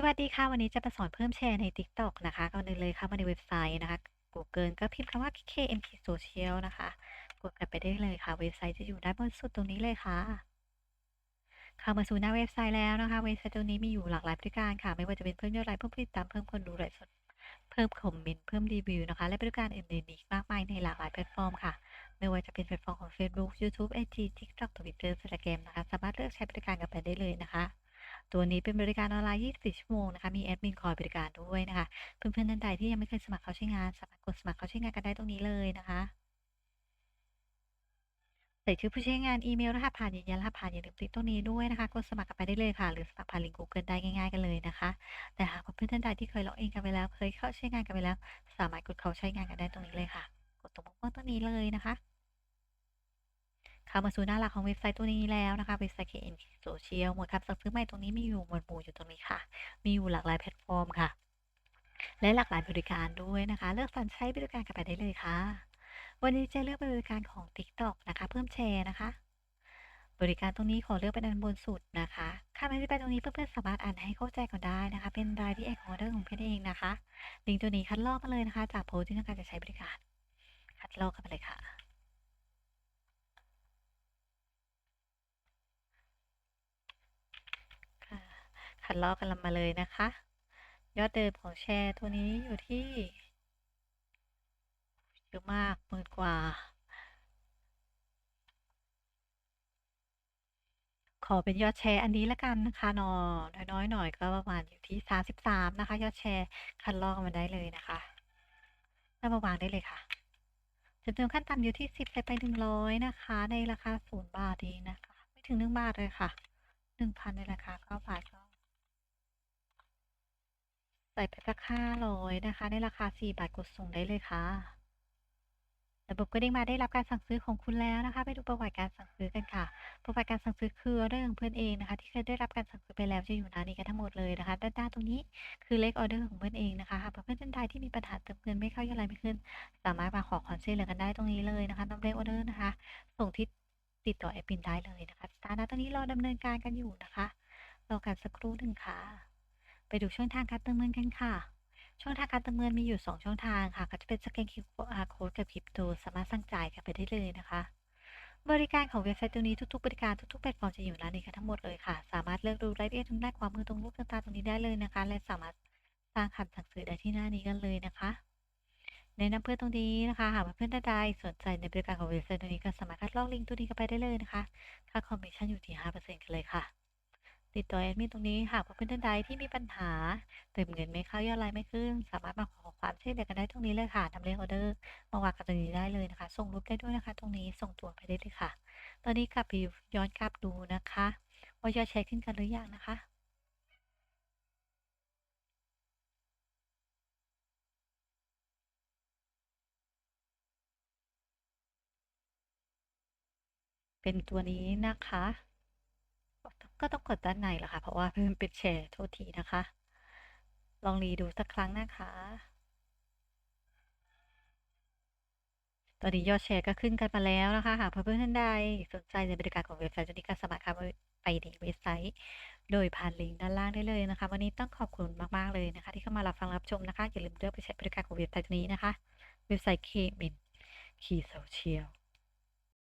สวัสดีค่ะ วันนี้จะมาสอนเพิ่มแชร์ใน TikTok นะคะก่อนอื่นเลยเข้ามาในเว็บไซต์นะคะ Google ก็พิมพ์คำว่า KMK Social นะคะ กดกันไปได้เลยค่ะ เว็บไซต์จะอยู่ด้านบนสุดตรงนี้เลยค่ะ เข้ามาสู่หน้าเว็บไซต์แล้วนะคะ เว็บไซต์ตรงนี้มีอยู่หลากหลายบริการค่ะ ไม่ว่าจะเป็นเพิ่มยอดไลค์เพิ่มผู้ติดตามเพิ่มคนดูไลฟ์สดเพิ่มคอมเมนต์เพิ่มรีวิวนะคะ และบริการอื่นๆอีกมากมายในหลากหลายแพลตฟอร์มค่ะไม่ว่าจะเป็นแพลตฟอร์มของ Facebook YouTube IG TikTok Twitter Instagram นะคะ สามารถเลือกใช้บริการกันไปได้เลยนะคะ ตัวนี้เป็นบริการออนไลน์ 24 ชั่วโมงนะคะ มีแอดมินคอยบริการด้วยนะคะ เพื่อนๆท่านใดที่ยังไม่เคยสมัครเข้าใช้งานสามารถกดสมัครเข้าใช้งานกันได้ตรงนี้เลยนะคะใส่ชื่อผู้ใช้งานอีเมลรหัสผ่านยืนยันรหัสผ่านอย่าลืมคลิกตรงนี้ด้วยนะคะกดสมัครกันไปได้เลยค่ะ หรือสมัครผ่านลิงก์ Google ได้ง่ายๆกันเลยนะคะ แต่หากเพื่อนๆท่านใดที่เคยล็อกอินกันไปแล้ว เคยเข้าใช้งานกันไปแล้ว สามารถกดเข้าใช้งานกันได้ตรงนี้เลยค่ะ กดตรงม่วงตรงนี้เลยนะคะ เข้ามาสู่หน้าหลักของเว็บไซต์ตัวนี้แล้วนะคะ เว็บไซต์ KMK Social หมวดคำสั่งซื้อใหม่ตรงนี้มีอยู่หมวดหมู่อยู่ตรงนี้ค่ะ มีอยู่หลากหลายแพลตฟอร์มค่ะ และหลากหลายบริการด้วยนะคะ เลือกสรรใช้บริการกันไปได้เลยค่ะ วันนี้จะเลือกเป็นบริการของ TikTok นะคะ เพิ่มแชร์นะคะ บริการตรงนี้ขอเลือกเป็นอันบนสุดนะคะคำอธิบายตรงนี้เพื่อนๆสามารถอ่านให้เข้าใจก่อนได้นะคะ เป็นรายที่แอคออเดอร์ของเพื่อนเองนะคะลิงก์ตัวนี้คัดลอกมาเลยนะคะ จากโพสต์ที่ต้องการจะใช้บริการคัดลอกกันไปเลยค่ะ ค่ะ คัดลอกกันมาเลยนะคะ ยอดเดิมของแชร์ตัวนี้อยู่ที่เยอะมากหมื่นกว่า ขอเป็นยอดแชร์อันนี้ละกันนะคะนอน้อยๆหน่อยก็ประมาณอยู่ที่33นะคะ ยอดแชร์คัดลอกมาได้เลยนะคะแล้วมาวางได้เลยค่ะจำนวนขั้นต่ำอยู่ที่10ใส่ไป100นะคะ ในราคา0บาทเองนะคะ ไม่ถึง1บาทเลยค่ะ1,000ในราคา9บาทก็ ใส่ไปสัก500นะคะ ในราคา4บาทกดส่งได้เลยค่ะ ระบบก็เด้งมาได้รับการสั่งซื้อของคุณแล้วนะคะ ไปดูประวัติการสั่งซื้อกันค่ะ ประวัติการสั่งซื้อคือเดอร์ของเพื่อนเองนะคะ ที่เคยได้รับการสั่งซื้อไปแล้วจะอยู่หน้านี้กันทั้งหมดเลยนะคะ ด้านหน้าตรงนี้คือเลขออเดอร์ของเพื่อนเองนะคะหากเพื่อนท่านใดที่มีปัญหาเติมเงินไม่เข้ายอดไลน์ไม่ขึ้น สามารถมาขอความช่วยเหลือกันได้ตรงนี้เลยนะคะนำเลขออเดอร์นะคะ ส่งที่ติดต่อแอดมินได้เลยนะคะสถานะตอนนี้รอดำเนินการกันอยู่นะคะรอกันสักครู่หนึ่งค่ะ ไปดูช่องทางการเติมเงินกันค่ะ ช่องทางการเติมเงินมีอยู่ 2 ช่องทางค่ะ ก็จะเป็นสแกน QR code กับคริปโตสามารถสั่งจ่ายกันไปได้เลยนะคะ บริการของเว็บไซต์ตัวนี้ทุกๆบริการทุกๆแพลตฟอร์มจะอยู่ร้านนี้กันทั้งหมดเลยค่ะ สามารถเลือกดูรายละเอียดทางด้านขวามมือตรงรูปต่างๆตรงนี้ได้เลยนะคะ และสามารถสร้างคำสั่งซื้อได้ที่หน้านี้กันเลยนะคะแนะนำเพื่อนตรงนี้นะคะ หากเพื่อนใดสนใจในบริการของเว็บไซต์ตัวนี้ก็สามารถคัดลอกลิงก์ตัวนี้กันไปได้เลยนะคะ ค่าคอมมิชชั่นอยู่ที่5%กันเลยค่ะ ติดต่อแอดมินตรงนี้หากว่าเพื่อนท่านใดที่มีปัญหาเติมเงินไม่เข้ายอดไลน์ไม่ขึ้น สามารถมาขอความช่วยเหลือกันได้ตรงนี้เลยค่ะทำเลขออเดอร์มาวางกันตรงนี้ได้เลยนะคะ ส่งรูปได้ด้วยนะคะ ตรงนี้ส่งตัวไปได้เลยค่ะ ตอนนี้กลับไปย้อนกลับดูนะคะว่ายอดแชร์ขึ้นกันหรือยังนะคะเป็นตัวนี้นะคะ ก็ต้องกดด้านในแหละค่ะ เพราะว่ามันเป็นแชร์โทษทีนะคะ ลองรีดูสักครั้งนะคะ ตอนนี้ยอดแชร์ก็ขึ้นกันมาแล้วนะคะ หากเพื่อนๆท่านใดสนใจในบริการของเว็บไซต์ตัวนี้ก็สามารถเข้าไปในเว็บไซต์ โดยผ่านลิงก์ด้านล่างได้เลยนะคะ วันนี้ต้องขอบคุณมากๆเลยนะคะ ที่เข้ามารับฟังรับชมนะคะอย่าลืมเลือกไปใช้บริการของเว็บไซต์นี้นะคะ เว็บไซต์ k m n Key Social